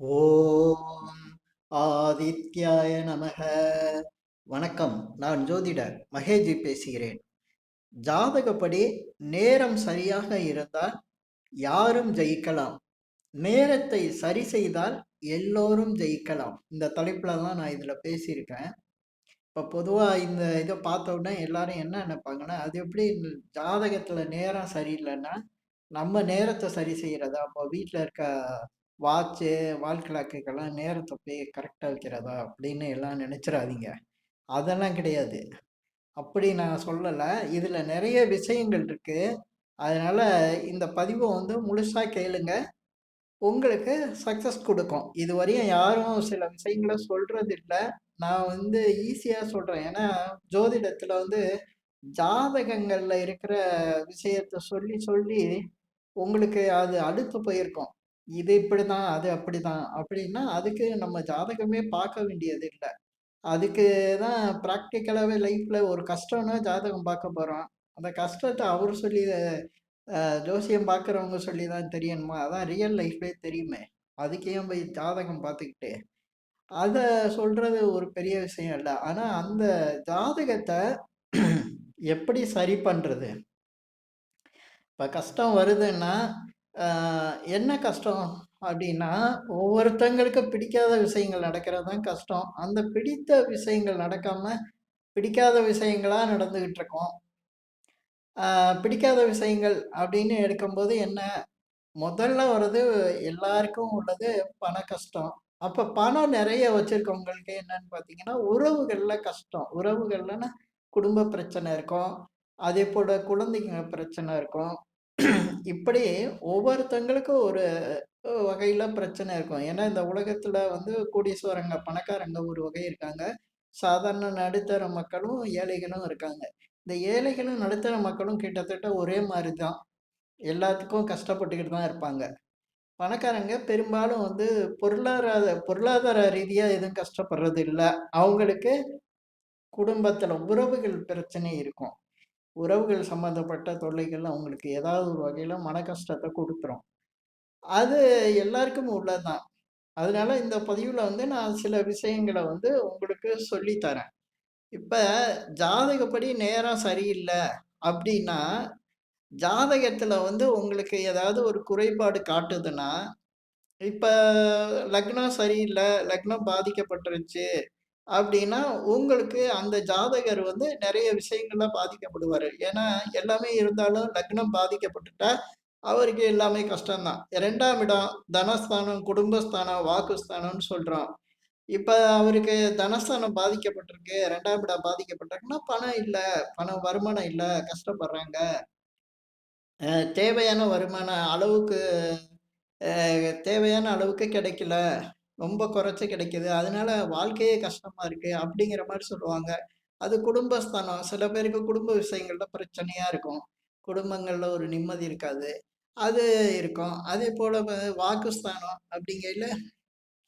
ஓம் ஆதித்யாய நமக. வணக்கம். நான் ஜோதிடர் மகேஜி பேசுகிறேன். ஜாதகப்படி நேரம் சரியாக இருந்தால் யாரும் ஜெயிக்கலாம். நேரத்தை சரி செய்தால் எல்லோரும் ஜெயிக்கலாம். இந்த தலைப்புல தான் நான் இதில் பேசியிருக்கேன். இப்போ பொதுவாக இந்த இதை பார்த்த உடனே எல்லாரும் என்ன நினைப்பாங்கன்னா அது எப்படி ஜாதகத்தில் நேரம் சரியில்லைன்னா நம்ம நேரத்தை சரி செய்கிறதா அப்போ வீட்டில் இருக்க வாட்சு வால் கிளாக்குக்கெல்லாம் நேரத்தை போய் கரெக்டாக வைக்கிறதா அப்படின்னு எல்லாம் நினச்சிடாதீங்க அதெல்லாம் கிடையாது. அப்படி நான் சொல்லலை. இதில் நிறைய விஷயங்கள் இருக்குது அதனால் இந்த பதிவை வந்து முழுசாக கேளுங்க. உங்களுக்கு சக்ஸஸ் கொடுக்கும். இது வரையும் யாரும் சில விஷயங்களை சொல்கிறது இல்லை நான் வந்து ஈஸியாக சொல்கிறேன் ஏன்னா ஜோதிடத்தில் வந்து ஜாதகங்களில் இருக்கிற விஷயத்த சொல்லி சொல்லி உங்களுக்கு அது அடுத்து போயிருக்கும். இது இப்படிதான் அது அப்படிதான். அப்படின்னா அதுக்கு நம்ம ஜாதகமே பார்க்க வேண்டியது இல்லை. அதுக்கு தான் ப்ராக்டிக்கலாகவே லைஃப்பில் ஒரு கஷ்டம்னா ஜாதகம் பார்க்க போகிறோம் அந்த கஷ்டத்தை அவர் சொல்லி ஜோசியம் பார்க்குறவங்க சொல்லி தான் தெரியணுமா? அதான் ரியல் லைஃப்லே தெரியுமே. அதுக்கு ஏன் போய் ஜாதகம் பார்த்துக்கிட்டு? அதை சொல்கிறது ஒரு பெரிய விஷயம் இல்லை. ஆனால் அந்த ஜாதகத்தை எப்படி சரி பண்ணுறது இப்போ கஷ்டம் வருதுன்னா என்ன கஷ்டம் அப்படின்னா ஒவ்வொருத்தங்களுக்கு பிடிக்காத விஷயங்கள் நடக்கிறது தான் கஷ்டம். அந்த பிடித்த விஷயங்கள் நடக்காம பிடிக்காத விஷயங்களாக நடந்துக்கிட்டு இருக்கோம். பிடிக்காத விஷயங்கள் அப்படின்னு எடுக்கும்போது என்ன? முதல்ல வர்றது எல்லாருக்கும் உள்ளது பண கஷ்டம். அப்போ பணம் நிறைய வச்சுருக்கவங்களுக்கு என்னன்னு பார்த்தீங்கன்னா உறவுகளில் கஷ்டம். உறவுகள்லன்னா குடும்ப பிரச்சனை இருக்கும். அதே போல் குழந்தைங்க பிரச்சனை இருக்கும். இப்படி ஒவ்வொருத்தங்களுக்கும் ஒரு வகையில பிரச்சனை இருக்கும். ஏன்னா, இந்த உலகத்துல வந்து கோடீஸ்வரங்க, பணக்காரங்க ஒரு வகை இருக்காங்க. சாதாரண நடுத்தர மக்களும், ஏழைகளும் இருக்காங்க. இந்த ஏழைகளும், நடுத்தர மக்களும் கிட்டத்தட்ட ஒரே மாதிரி தான். எல்லாத்துக்கும் கஷ்டப்பட்டுக்கிட்டு தான் இருப்பாங்க. பணக்காரங்க பெரும்பாலும் வந்து பொருளாதார பொருளாதார ரீதியா எதுவும் கஷ்டப்படுறது இல்ல. அவங்களுக்கு குடும்பத்துல உறவுகள் பிரச்சனை இருக்கும். உறவுகள் சம்மந்தப்பட்ட தொல்லைகள் அவங்களுக்கு ஏதாவது ஒரு வகையில் மன கஷ்டத்தை கொடுத்துரும். அது எல்லாருக்கும் உள்ளதுதான். அதனால இந்த பதிவில் வந்து நான் சில விஷயங்களை வந்து உங்களுக்கு சொல்லித்தரேன் இப்போ ஜாதகப்படி நேரம் சரியில்லை அப்படின்னா ஜாதகத்தில் வந்து உங்களுக்கு ஏதாவது ஒரு குறைபாடு காட்டுதுன்னா இப்போ லக்னம் சரியில்லை லக்னம் பாதிக்கப்பட்டுருச்சு அப்படின்னா உங்களுக்கு அந்த ஜாதகர் வந்து நிறைய விஷயங்கள்ல பாதிக்கப்படுவார். ஏன்னா எல்லாமே இருந்தாலும் லக்னம் பாதிக்கப்பட்டுட்டா அவருக்கு எல்லாமே கஷ்டம்தான். ரெண்டாம் இடம் தனஸ்தானம் குடும்பஸ்தானம் வாக்குஸ்தானம்னு சொல்கிறோம் இப்போ அவருக்கு தனஸ்தானம் பாதிக்கப்பட்டிருக்கு ரெண்டாம் இடம் பாதிக்கப்பட்டிருக்குன்னா பணம் இல்லை பணம் வருமானம் இல்லை கஷ்டப்படுறாங்க. தேவையான வருமான அளவுக்கு தேவையான அளவுக்கு கிடைக்கல. ரொம்ப குறைச்சி கிடைக்குது. அதனால வாழ்க்கையே கஷ்டமா இருக்கு அப்படிங்கிற மாதிரி சொல்லுவாங்க. அது குடும்பஸ்தானம். சில பேருக்கு குடும்ப விஷயங்கள்ல பிரச்சனையா இருக்கும். குடும்பங்கள்ல ஒரு நிம்மதி இருக்காது. அது இருக்கும். அதே போல வாக்குஸ்தானம் அப்படிங்கையில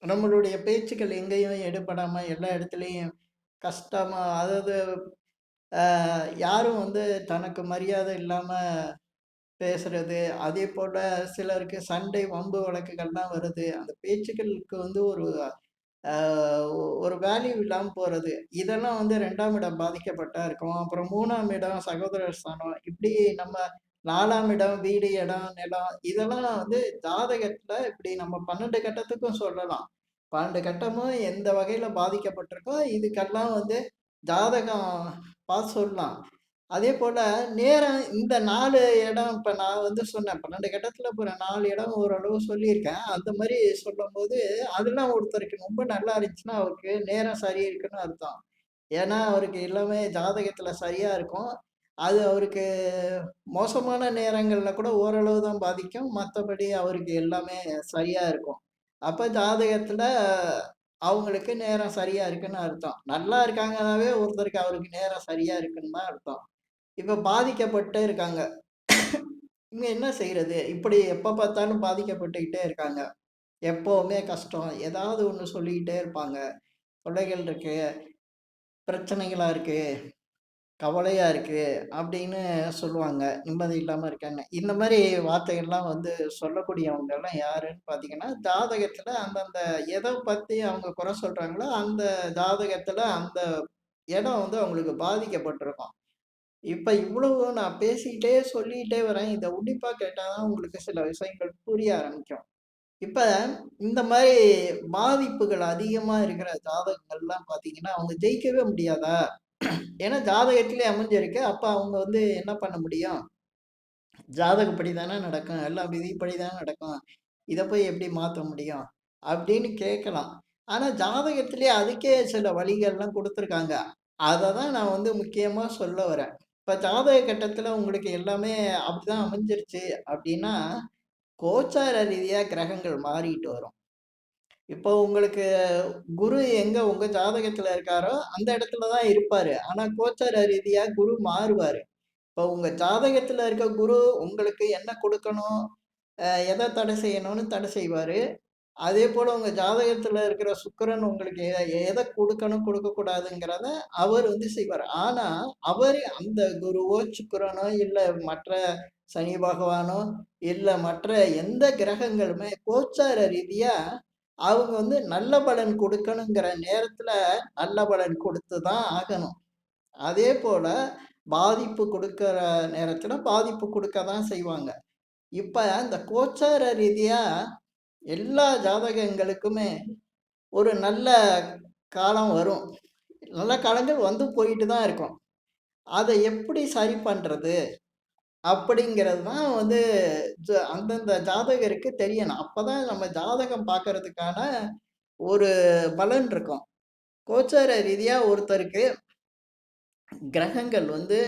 நம்மளுடைய பேச்சுக்கள் எங்கேயும் எடுபடாம எல்லா இடத்துலையும் கஷ்டமா அதாவது யாரும் வந்து தனக்கு மரியாதை இல்லாம பேசுறது அதே போல சிலருக்கு சண்டை வம்பு வழக்குகள்லாம் வருது. அந்த பேச்சுக்களுக்கு வந்து ஒரு ஒரு வேல்யூ இல்லாமல் போகிறது இதெல்லாம் வந்து ரெண்டாம் இடம் பாதிக்கப்பட்டா இருக்கும். அப்புறம் மூணாம் இடம் சகோதரர் ஸ்தானம். இப்படி நம்ம நாலாம் இடம் வீடு இடம் நிலம் இதெல்லாம் வந்து ஜாதகத்தில் இப்படி நம்ம பன்னெண்டு கட்டத்துக்கும் சொல்லலாம். பன்னெண்டு கட்டமும் எந்த வகையில் பாதிக்கப்பட்டிருக்கோ இதுக்கெல்லாம் வந்து ஜாதகம் பார்த்து சொல்லலாம். அதே போல் நேரம் இந்த நாலு இடம் இப்போ நான் வந்து சொன்னேன் பன்னெண்டு கட்டத்தில் போகிற நாலு இடம் ஓரளவு சொல்லியிருக்கேன். அந்த மாதிரி சொல்லும்போது அதெல்லாம் ஒருத்தருக்கு ரொம்ப நல்லா இருந்துச்சுன்னா அவருக்கு நேரம் சரி இருக்குன்னு அர்த்தம். ஏன்னா அவருக்கு எல்லாமே ஜாதகத்தில் சரியாக இருக்கும். அது அவருக்கு மோசமான நேரங்களில் கூட ஓரளவு தான் பாதிக்கும். மற்றபடி அவருக்கு எல்லாமே சரியாக இருக்கும். அப்போ ஜாதகத்தில் அவங்களுக்கு நேரம் சரியாக இருக்குன்னு அர்த்தம். நல்லா இருக்காங்கனாவே ஒருத்தருக்கு அவருக்கு நேரம் சரியாக இருக்குன்னு தான் அர்த்தம். இப்போ பாதிக்கப்பட்டு இருக்காங்க. இவங்க என்ன செய்கிறது இப்படி எப்போ பார்த்தாலும் பாதிக்கப்பட்டுக்கிட்டே இருக்காங்க. எப்போவுமே கஷ்டம். ஏதாவது ஒன்று சொல்லிக்கிட்டே இருப்பாங்க. தொல்லைகள் இருக்கு பிரச்சனைகளாக இருக்குது கவலையாக இருக்குது அப்படின்னு சொல்லுவாங்க. நிம்மதி இல்லாமல் இருக்காங்க. இந்த மாதிரி வார்த்தைகள்லாம் வந்து சொல்லக்கூடியவங்கெல்லாம் யாருன்னு பார்த்தீங்கன்னா, ஜாதகத்தில் அந்தந்த எதை பற்றி அவங்க குறை சொல்கிறாங்களோ அந்த ஜாதகத்தில் அந்த இடம் வந்து அவங்களுக்கு பாதிக்கப்பட்டிருக்கும். இப்போ இவ்வளவு நான் பேசிக்கிட்டே சொல்லிக்கிட்டே வரேன். இதை உன்னிப்பாக கேட்டால் தான் உங்களுக்கு சில விஷயங்கள் புரிய ஆரம்பிக்கும். இப்போ இந்த மாதிரி பாதிப்புகள் அதிகமாக இருக்கிற ஜாதகங்கள்லாம் பார்த்தீங்கன்னா, அவங்க ஜெயிக்கவே முடியாதா? ஏன்னா ஜாதகத்திலே அமைஞ்சிருக்கு. அப்போ அவங்க வந்து என்ன பண்ண முடியும்? ஜாதகப்படி தானே நடக்கும். எல்லாம் விதிப்படி தானே நடக்கும். இதை போய் எப்படி மாற்ற முடியும்? அப்படின்னு கேட்கலாம். ஆனால் ஜாதகத்திலே அதுக்கே சில வழிகள்லாம் கொடுத்துருக்காங்க அதை தான் நான் வந்து முக்கியமாக சொல்ல வரேன். இப்ப ஜாதக கட்டத்துல உங்களுக்கு எல்லாமே அப்படிதான் அமைஞ்சிருச்சு அப்படின்னா, கோச்சார ரீதியா கிரகங்கள் மாறிட்டு வரும். இப்போ உங்களுக்கு குரு எங்க உங்க ஜாதகத்துல இருக்காரோ, அந்த இடத்துல தான் இருப்பாரு. ஆனா கோச்சார ரீதியா குரு மாறுவாரு. இப்போ உங்க ஜாதகத்துல இருக்க குரு உங்களுக்கு என்ன கொடுக்கணும் அ எத தடை செய்யணும்னு தடை செய்வாரு. அதே போல உங்க ஜாதகத்துல இருக்கிற சுக்கிரன் உங்களுக்கு எ கொடுக்கணும் கொடுக்க கூடாதுங்கிறத அவர் வந்து செய்வார் ஆனா, அவர் அந்த குருவோ, சுக்கிரனோ இல்ல மற்ற சனி பகவானோ, இல்ல மற்ற எந்த கிரகங்களுமே கோச்சார ரீதியா அவங்க வந்து நல்ல பலன் கொடுக்கணுங்கிற நேரத்துல நல்ல பலன் கொடுத்து தான் ஆகணும். அதேபோல பாதிப்பு குடுக்கிற நேரத்துல பாதிப்பு கொடுக்க தான் செய்வாங்க. இப்ப இந்த கோச்சார ரீதியா எல்லா ஜாதகங்களுக்குமே ஒரு நல்ல காலம் வரும். நல்ல காலங்கள் வந்து போயிட்டு தான் இருக்கும். அதை எப்படி சரி பண்ணுறது அப்படிங்கிறது தான் வந்து ஜ அந்தந்த ஜாதகருக்கு தெரியணும். அப்போ தான் நம்ம ஜாதகம் பார்க்கறதுக்கான ஒரு பலன் இருக்கும். கோச்சார ரீதியாக ஒருத்தருக்கு கிரகங்கள் வந்து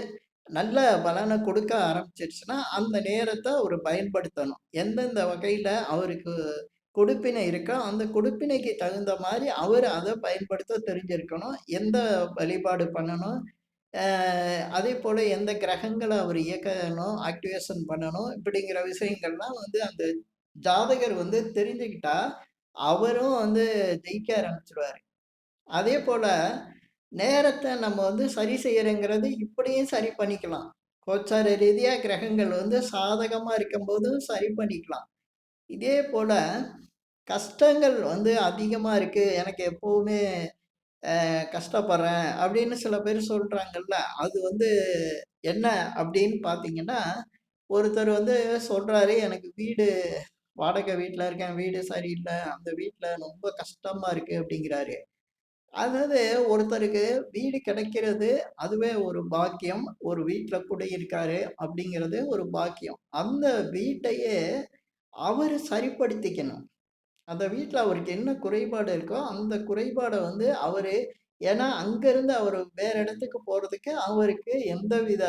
நல்ல பலன கொடுக்க ஆரம்பிச்சிருச்சுன்னா, அந்த நேரத்த அவரு பயன்படுத்தணும். எந்தெந்த வகையில அவருக்கு கொடுப்பினை இருக்கோ, அந்த கொடுப்பினைக்கு தகுந்த மாரி அவரு அத பயன்படுத்த தெரிஞ்சிருக்கணும். எந்த வழிபாடு பண்ணணும், அ அதேபோல எந்த கிரகங்கள அவரு இயக்கணும், ஆக்டிவேஷன் பண்ணணும், இப்படிங்கிற விஷயங்கள்லாம் வந்து அந்த ஜாதகர் வந்து தெரிஞ்சுக்கிட்டா, அவரும் வந்து ஜெயிக்க ஆரம்பிச்சுருவாரு. அதேபோல நேரத்தை நம்ம வந்து சரி செய்யறங்கிறது இப்படியும் சரி பண்ணிக்கலாம். கோச்சார ரீதியாக கிரகங்கள் வந்து சாதகமாக இருக்கும்போதும் சரி பண்ணிக்கலாம். இதே போல் கஷ்டங்கள் வந்து அதிகமாக இருக்குது எனக்கு எப்போவுமே கஷ்டப்படுறேன் அப்படின்னு சில பேர் சொல்கிறாங்கல்ல அது வந்து என்ன அப்படின்னு பார்த்தீங்கன்னா, ஒருத்தர் வந்து சொல்கிறாரு "எனக்கு வீடு வாடகை வீட்டில் இருக்கேன். வீடு சரியில்லை அந்த வீட்டில் ரொம்ப கஷ்டமாக இருக்குது அப்படிங்கிறாரு. அதாவது ஒருத்தருக்கு வீடு கிடைக்கிறது, அதுவே ஒரு பாக்கியம். ஒரு வீட்ல குடியிருக்காரு அப்படிங்கிறது ஒரு பாக்கியம். அந்த வீட்டையே அவர் சரிப்படுத்திக்கணும். அந்த வீட்டில் அவருக்கு என்ன குறைபாடு இருக்கோ, அந்த குறைபாடை வந்து அவர் ஏன்னா அங்கேருந்து அவர் வேற இடத்துக்கு போகிறதுக்கு அவருக்கு எந்தவித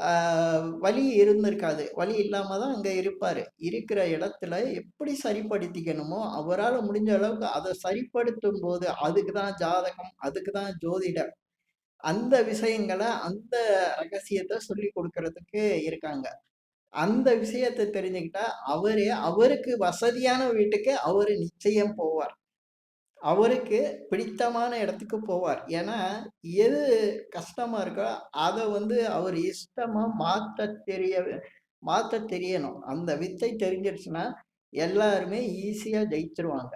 ஆ வழி இருந்திருக்காது. வழி இல்லாமல் தான் அங்கே இருப்பாரு. இருக்கிற இடத்துல எப்படி சரிப்படுத்திக்கணுமோ, அவரால முடிஞ்ச அளவுக்கு அதை சரிப்படுத்தும் போது அதுக்கு தான் ஜாதகம், அதுக்கு தான் ஜோதிடம். அந்த விஷயங்களை அந்த ரகசியத்தை சொல்லிக் கொடுக்கறதுக்கு இருக்காங்க. அந்த விஷயத்த தெரிஞ்சுக்கிட்டா, அவரே அவருக்கு வசதியான வீட்டுக்கு அவர் நிச்சயம் போவார். அவருக்கு பிடித்தமான இடத்துக்கு போவார். ஏன்னா, எது கஷ்டமா இருக்கோ, அதை வந்து அவர் இஷ்டமா மாற்ற தெரிய மாற்ற தெரியணும். அந்த வித்தை தெரிஞ்சிருச்சுன்னா, எல்லாருமே ஈஸியா ஜெயிச்சிருவாங்க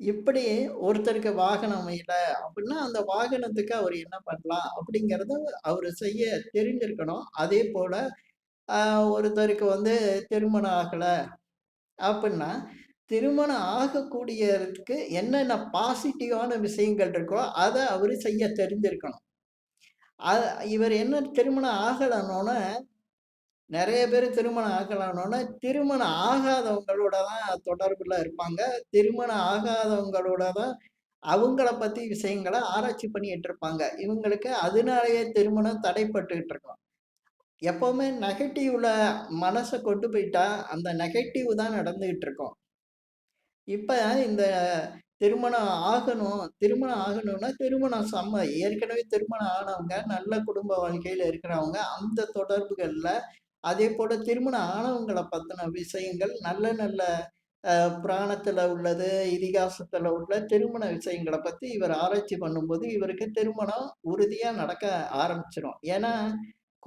இப்படி ஒருத்தருக்கு வாகனம் அமையல அப்படின்னா, அந்த வாகனத்துக்கு அவர் என்ன பண்ணலாம்? அப்படிங்கிறத அவர் செய்ய தெரிஞ்சிருக்கணும். அதே போல ஒருத்தருக்கு வந்து திருமணம் ஆகலை அப்படின்னா திருமணம் ஆகக்கூடியதுக்கு என்னென்ன பாசிட்டிவான விஷயங்கள் இருக்கோ, அதை அவர் செய்ய தெரிஞ்சிருக்கணும். அது இவர் என்ன திருமணம் ஆகலன்னோன, நிறைய பேர் திருமணம் ஆகலன்னோன, திருமணம் ஆகாதவங்களோட தான் தொடர்பில் இருப்பாங்க. திருமணம் ஆகாதவங்களோட தான் அவங்கள பற்றி விஷயங்களை ஆராய்ச்சி பண்ணிட்டு இருப்பாங்க. இவங்களுக்கு அதனாலேயே திருமணம் தடைப்பட்டுக்கிட்டு இருக்கோம் எப்போவுமே நெகட்டிவ்ல மனசை கொண்டு போயிட்டா, அந்த நெகட்டிவ் தான் நடந்துகிட்டு இருக்கோம் இப்போ இந்த திருமணம் ஆகணும் திருமணம் ஆகணும்னா, திருமணம் செம்ம ஏற்கனவே திருமணம் ஆனவங்க, நல்ல குடும்ப வாழ்க்கையில் இருக்கிறவங்க, அந்த தொடர்புகளில் அதே போல் திருமணம் ஆனவங்களை பற்றின விஷயங்கள் நல்ல நல்ல புராணத்தில் உள்ளது, இதிகாசத்தில் உள்ள திருமண விஷயங்களை பற்றி இவர் ஆராய்ச்சி பண்ணும்போது, இவருக்கு திருமணம் உறுதியாக நடக்க ஆரம்பிச்சிடும் ஏன்னா,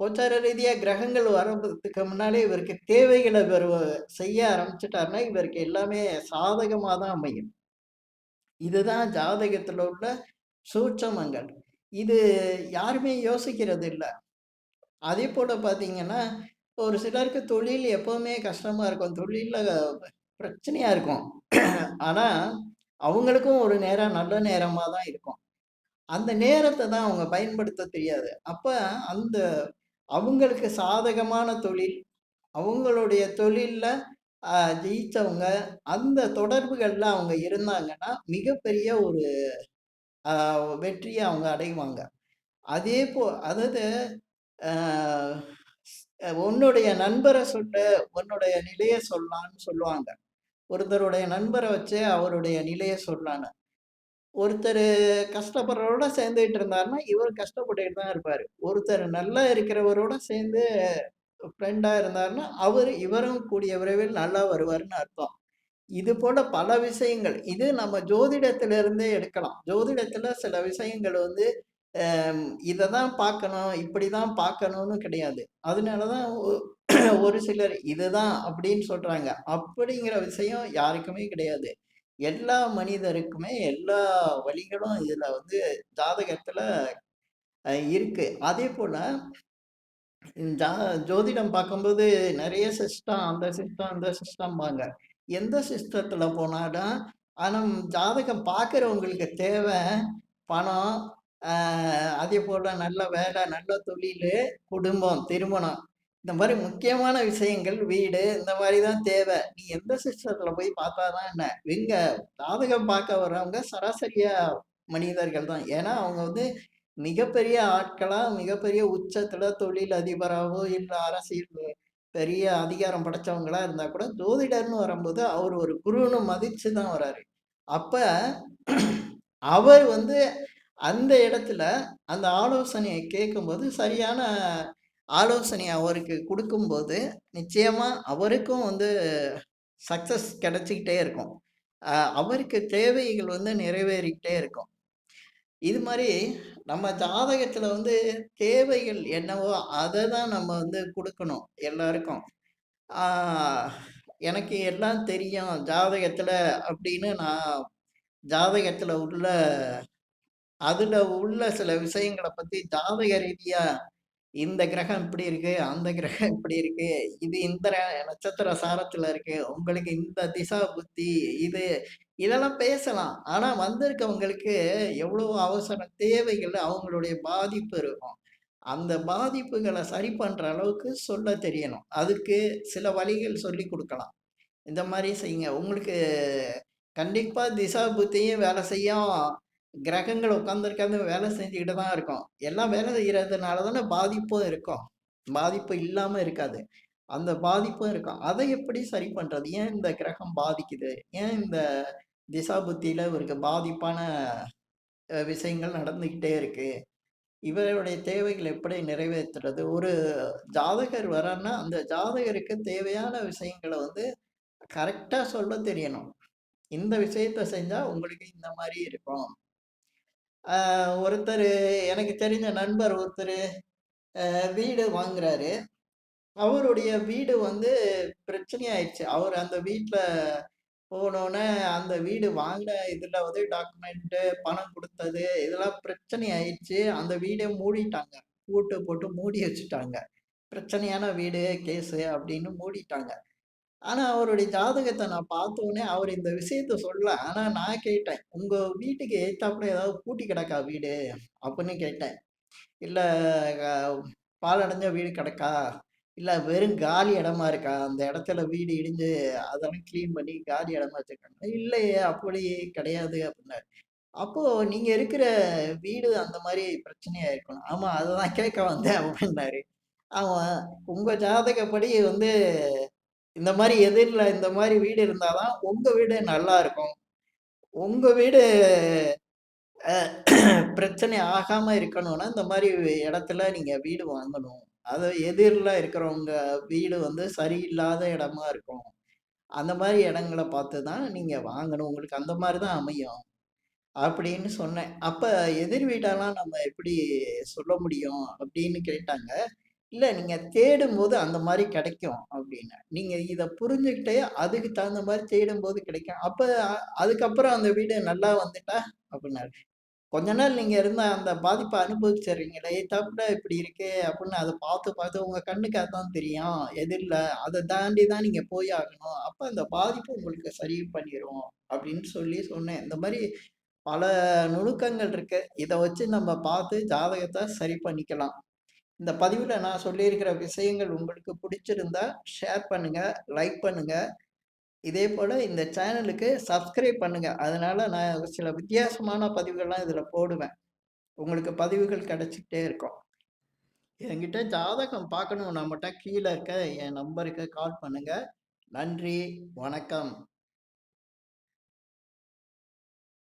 கோச்சார ரீதியா கிரகங்கள் வர்றதுக்கு முன்னாலே இவருக்கு தேவைகளை இவர் செய்ய ஆரம்பிச்சிட்டாருன்னா இவருக்கு எல்லாமே சாதகமாக தான் அமையும். இதுதான் ஜாதகத்துல உள்ள சூட்சமங்கள். இது யாருமே யோசிக்கிறது இல்லை அதே போல் பார்த்தீங்கன்னா, ஒரு சிலருக்கு தொழில் எப்பவுமே கஷ்டமா இருக்கும். தொழிலில் பிரச்சனையா இருக்கும். ஆனா, அவங்களுக்கும் ஒரு நேரம் நல்ல நேரமாக தான் இருக்கும். அந்த நேரத்தை தான் அவங்க பயன்படுத்த தெரியாது. அப்ப அந்த அவங்களுக்கு சாதகமான தொழில், அவங்களுடைய தொழிலில் ஜெயித்தவங்க அந்த தொடர்புகளில் அவங்க இருந்தாங்கன்னா, மிகப்பெரிய ஒரு வெற்றியை அவங்க அடைவாங்க. அதே போ அதாவது உன்னுடைய நண்பரை சொல்லு, உன்னுடைய நிலையை சொல்லான்னு சொல்லுவாங்க. ஒருத்தருடைய நண்பரை வச்சு அவருடைய நிலையை சொல்லலான்னு. ஒருத்தர் கஷ்டப்படுறவரோட சேர்ந்துட்டு இருந்தாருன்னா, இவர் கஷ்டப்பட்டுட்டு தான் இருப்பாரு. ஒருத்தர் நல்லா இருக்கிறவரோட சேர்ந்து ஃப்ரெண்டா இருந்தாருன்னா, அவர் இவரும் கூடிய விரைவில் நல்லா வருவாருன்னு அர்த்தம். இது போல பல விஷயங்கள். இது நம்ம ஜோதிடத்திலிருந்தே எடுக்கலாம். ஜோதிடத்துல சில விஷயங்கள் வந்து இதை தான் பார்க்கணும், இப்படி தான் பார்க்கணும்னு கிடையாது. அதனால தான் ஒரு சிலர் இதுதான் அப்படின்னு சொல்றாங்க. அப்படிங்கிற விஷயம் யாருக்குமே கிடையாது. எல்லா மனிதருக்குமே எல்லா வழிகளும் இதுல வந்து ஜாதகத்துல அ இருக்கு. அதேபோல ஜா ஜோதிடம் பார்க்கும்போது நிறைய சிஸ்டம், அந்த சிஸ்டம், அந்த சிஸ்டம்பாங்க. எந்த சிஸ்டத்துல போனாலும், ஆனா ஜாதகம் பார்க்குறவங்களுக்கு தேவை பணம், அதே போல் நல்ல வேலை, நல்ல தொழில் குடும்பம், திருமணம். இந்த மாதிரி முக்கியமான விஷயங்கள், வீடு இந்த மாதிரி தான் தேவை நீ எந்த சிஸ்டத்தில் போய் பார்த்தா தான் என்ன? எங்க ஜாதகம் பார்க்க வர்றவங்க சராசரியா மனிதர்கள் தான். ஏன்னா, அவங்க வந்து மிகப்பெரிய ஆட்களா, மிகப்பெரிய உச்சத்துல தொழில் அதிபராகவோ இல்லை அரசியல் பெரிய அதிகாரம் படைச்சவங்களா இருந்தா கூட, ஜோதிடர்னு வரும்போது அவர் ஒரு குருன்னு மதிச்சு தான் வராரு. அப்ப அவர் வந்து அந்த இடத்துல அந்த ஆலோசனையை கேட்கும்போது, சரியான ஆலோசனை அவருக்கு கொடுக்கும்போது நிச்சயமாக அவருக்கும் வந்து சக்ஸஸ் கிடச்சிக்கிட்டே இருக்கும். அவருக்கு தேவைகள் வந்து நிறைவேறிக்கிட்டே இருக்கும். இது மாதிரி நம்ம ஜாதகத்தில் வந்து தேவைகள் என்னவோ, அதை தான் நம்ம வந்து கொடுக்கணும் எல்லாருக்கும். எனக்கு எல்லாம் தெரியும் ஜாதகத்தில் அப்படின்னு நான் ஜாதகத்தில் உள்ள அதில் உள்ள சில விஷயங்களை பற்றி ஜாதக ரீதியாக இந்த கிரகம் இப்படி இருக்கு, அந்த கிரகம் இப்படி இருக்கு, இது இந்த ர நட்சத்திர சாரத்துல இருக்கு, உங்களுக்கு இந்த திசா புத்தி, இது இதெல்லாம் பேசலாம். ஆனா வந்திருக்கவங்களுக்கு எவ்வளவு அவசர தேவைகள், அவங்களுடைய பாதிப்பு இருக்கும். அந்த பாதிப்புகள சரி பண்ற அளவுக்கு சொல்ல தெரியணும். அதுக்கு சில வழிகள் சொல்லிக் குடுக்கலாம். இந்த மாரி செய்யுங்க. உங்களுக்கு கண்டிப்பா திசா புத்தியும் வேலை செய்யும். கிரகங்கள் உட்கார்ந்திருக்காது வேலை செஞ்சுக்கிட்டு தான் இருக்கும். எல்லாம் வேலை செய்யறதுனால தானே பாதிப்பும் இருக்கும். பாதிப்பு இல்லாம இருக்காது. அந்த பாதிப்பும் இருக்கும். அதை எப்படி சரி பண்றது? ஏன் இந்த கிரகம் பாதிக்குது? ஏன் இந்த திசா புத்தியில இவருக்கு பாதிப்பான அ விஷயங்கள் நடந்துகிட்டே இருக்கு? இவருடைய தேவைகள் எப்படி நிறைவேத்துறது? ஒரு ஜாதகர் வரார்ன்னா, அந்த ஜாதகருக்கு தேவையான விஷயங்கள வந்து கரெக்ட்டா சொல்ல தெரியணும். இந்த விஷயத்த செஞ்சா உங்களுக்கு இந்த மாரி இருக்கும். ஒருத்தர் எனக்கு தெரிஞ்ச நண்பர் ஒருத்தர் வீடு வாங்குறாரு. அவருடைய வீடு வந்து பிரச்சனையாயிடுச்சு அவர் அந்த வீட்டில் போனோன்னே அந்த வீடு வாங்கின இதில் வந்து டாக்குமெண்ட்டு, பணம் கொடுத்தது இதெல்லாம் பிரச்சனை ஆயிடுச்சு. அந்த வீடே மூடிட்டாங்க. பூட்டு போட்டு மூடி வச்சுட்டாங்க. பிரச்சனையான வீடு, கேஸு அப்படின்னு மூடிட்டாங்க. ஆனா, அவருடைய ஜாதகத்த நான் பார்த்தோனே, அவரு இந்த விஷயத்த சொல்லல. ஆனா நான் கேட்டேன். "உங்க வீட்டுக்கு எதுத்தாப்புல ஏதாவது பூட்டி கிடக்கா வீடு?" அப்படின்னு கேட்டேன். "இல்ல அ பாழடைஞ்ச வீடு கிடக்கா? இல்ல வெறும் காலி இடமா இருக்கா? அந்த இடத்துல வீடு இடிஞ்சு அதெல்லாம் கிளீன் பண்ணி காலி இடமா வச்சிருக்காங்களா?" "இல்லையே, அப்படி கிடையாது" அப்படின்னாரு. "அப்போ நீங்க இருக்கிற வீடு அந்த மாரி பிரச்சனையா இருக்கணும்." "ஆமா, அததான் கேட்க வந்தேன்" அப்படின்னாரு. ஆமா, உங்க ஜாதகப்படி வந்து இந்த மாதிரி எதிரில் இந்த மாதிரி வீடு இருந்தால் தான் உங்கள் வீடு நல்லா இருக்கும். உங்கள் வீடு பிரச்சனை ஆகாமல் இருக்கணும்னா, இந்த மாதிரி இடத்துல நீங்கள் வீடு வாங்கணும். அது எதிரில் இருக்கிறவங்க வீடு வந்து சரியில்லாத இடமா இருக்கும். அந்த மாதிரி இடங்களை பார்த்து தான் நீங்கள் வாங்கணும். உங்களுக்கு அந்த மாதிரி தான் அமையும். அப்படின்னு சொன்னேன். அப்போ எதிர் வீடெல்லாம் நம்ம எப்படி சொல்ல முடியும்? அப்படின்னு கேட்டாங்க. இல்லை நீங்கள் தேடும்போது அந்த மாதிரி கிடைக்கும் அப்படின்னு நீங்கள் இதை புரிஞ்சுக்கிட்டே அதுக்கு தகுந்த மாதிரி தேடும்போது கிடைக்கும். அப்போ அதுக்கப்புறம் அந்த வீடு நல்லா வந்துட்டா அப்படின்னாரு கொஞ்ச நாள் நீங்கள் இருந்த அந்த பாதிப்பை அனுபவிச்சிடுறீங்களே தப்புட இப்படி இருக்கே அப்படின்னு அதை பார்த்து, பார்த்து உங்கள் கண்ணுக்கு அதான் தெரியும். எது இல்லை அதை தாண்டி தான் நீங்கள் போய் ஆகணும். அப்போ அந்த பாதிப்பு உங்களுக்கு சரி பண்ணிடுவோம் அப்படின்னு சொல்லி சொன்னேன். இந்த மாதிரி பல நுணுக்கங்கள் இருக்கு. இதை வச்சு நம்ம பார்த்து ஜாதகத்தை சரி பண்ணிக்கலாம். இந்த பதிவில் நான் சொல்லியிருக்கிற விஷயங்கள் உங்களுக்கு பிடிச்சிருந்தா ஷேர் பண்ணுங்கள் லைக் பண்ணுங்கள் இதே போல் இந்த சேனலுக்கு சப்ஸ்கிரைப் பண்ணுங்கள் அதனால் நான் சில வித்தியாசமான பதிவுகள்லாம் இதில் போடுவேன். உங்களுக்கு பதிவுகள் கிடச்சிக்கிட்டே இருக்கும். என்கிட்ட ஜாதகம் பார்க்கணும்னா மட்டும் கீழே இருக்க என் நம்பருக்கு கால் பண்ணுங்கள் நன்றி, வணக்கம்.